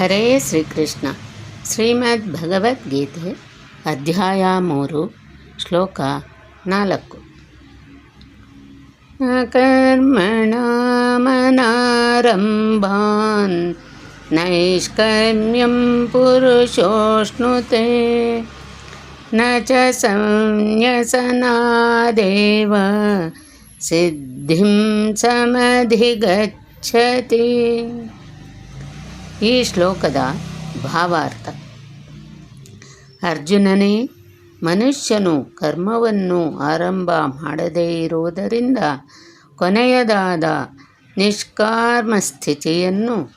ಹರೇ ಶ್ರೀಕೃಷ್ಣ ಶ್ರೀಮದ್ ಭಗವದ್ಗೀತೆ ಅಧ್ಯಾಯ ಮೂರು ಶ್ಲೋಕ ನಾಲ್ಕು ಕರ್ಮಣಾಮನಾರಂಭಾನ್ ನೈಷ್ಕರ್ಮ್ಯಂ ಪುರುಷೋಷ್ಣುತೆ ನ ಚ ಸಂನ್ಯಸನಾದೇವ ಸಿದ್ಧಿಂ ಸಮಧಿಗಚ್ಚತಿ ಈ ಶ್ಲೋಕದ ಭಾವಾರ್ಥ. ಅರ್ಜುನನೇ, ಮನುಷ್ಯನು ಕರ್ಮವನ್ನು ಆರಂಭ ಮಾಡದೇ ಇರುವುದರಿಂದ ಕೊನೆಯದಾದ ನಿಷ್ಕಾರ್ಮ ಸ್ಥಿತಿಯನ್ನು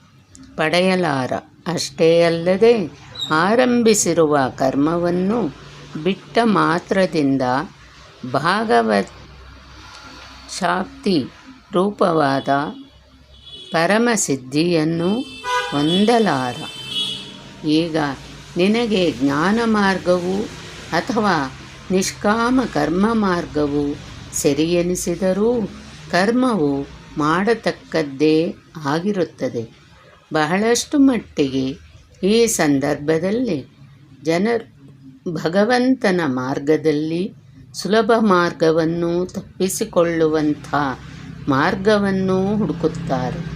ಪಡೆಯಲಾರ. ಅಷ್ಟೇ ಅಲ್ಲದೆ ಆರಂಭಿಸಿರುವ ಕರ್ಮವನ್ನು ಬಿಟ್ಟ ಮಾತ್ರದಿಂದ ಭಾಗವತ್ ಶಾಕ್ತಿ ರೂಪವಾದ ಪರಮಸಿದ್ಧಿಯನ್ನು ಹೊಂದಲಾರ ಈಗ ನಿನಗೆ ಜ್ಞಾನ ಮಾರ್ಗವು ಅಥವಾ ನಿಷ್ಕಾಮ ಕರ್ಮ ಮಾರ್ಗವು ಸರಿಯೆನಿಸಿದರೂ ಕರ್ಮವು ಮಾಡತಕ್ಕದ್ದೇ ಆಗಿರುತ್ತದೆ. ಬಹಳಷ್ಟು ಮಟ್ಟಿಗೆ ಈ ಸಂದರ್ಭದಲ್ಲಿ ಜನರು ಭಗವಂತನ ಮಾರ್ಗದಲ್ಲಿ ಸುಲಭ ಮಾರ್ಗವನ್ನು ತಪ್ಪಿಸಿಕೊಳ್ಳುವಂಥ ಮಾರ್ಗವನ್ನು ಹುಡುಕುತ್ತಾರೆ.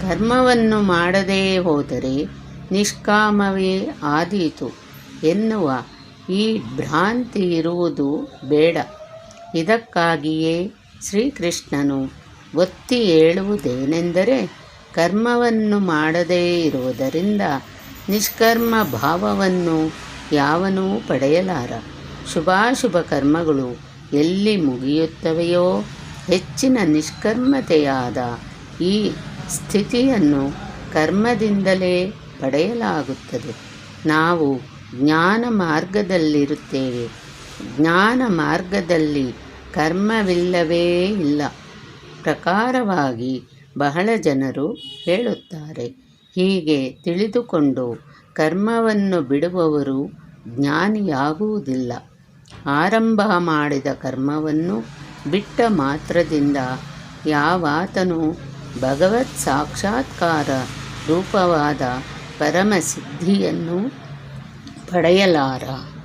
ಕರ್ಮವನ್ನು ಮಾಡದೇ ಹೋದರೆ ನಿಷ್ಕಾಮವೇ ಆದೀತು. ಎನ್ನುವ ಈ ಭ್ರಾಂತಿ ಇರುವುದು ಬೇಡ. ಇದಕ್ಕಾಗಿಯೇ ಶ್ರೀಕೃಷ್ಣನು ಒತ್ತಿ ಹೇಳುವುದೇನೆಂದರೆ, ಕರ್ಮವನ್ನು ಮಾಡದೇ ಇರುವುದರಿಂದ ನಿಷ್ಕರ್ಮ ಭಾವವನ್ನು ಯಾವನೂ ಪಡೆಯಲಾರ. ಶುಭಾಶುಭ ಕರ್ಮಗಳು ಎಲ್ಲಿ ಮುಗಿಯುತ್ತವೆಯೋ, ಹೆಚ್ಚಿನ ನಿಷ್ಕರ್ಮತೆಯಾದ ಈ ಸ್ಥಿತಿಯನ್ನು ಕರ್ಮದಿಂದಲೇ ಪಡೆಯಲಾಗುತ್ತದೆ. ನಾವು ಜ್ಞಾನ ಮಾರ್ಗದಲ್ಲಿರುತ್ತೇವೆ. ಜ್ಞಾನ ಮಾರ್ಗದಲ್ಲಿ ಕರ್ಮವಿಲ್ಲವೇ ಇಲ್ಲ. ಪ್ರಕಾರವಾಗಿ ಬಹಳ ಜನರು ಹೇಳುತ್ತಾರೆ. ಹೀಗೆ ತಿಳಿದುಕೊಂಡು ಕರ್ಮವನ್ನು ಬಿಡುವವರು ಜ್ಞಾನಿಯಾಗುವುದಿಲ್ಲ. ಆರಂಭ ಮಾಡಿದ ಕರ್ಮವನ್ನು ಬಿಟ್ಟ ಮಾತ್ರದಿಂದ ಯಾವಾತನು ಭಗವತ್ ಸಾಕ್ಷಾತ್ಕಾರ ರೂಪವಾದ ಪರಮಸಿದ್ಧಿಯನ್ನು ಪಡೆಯಲಾರ.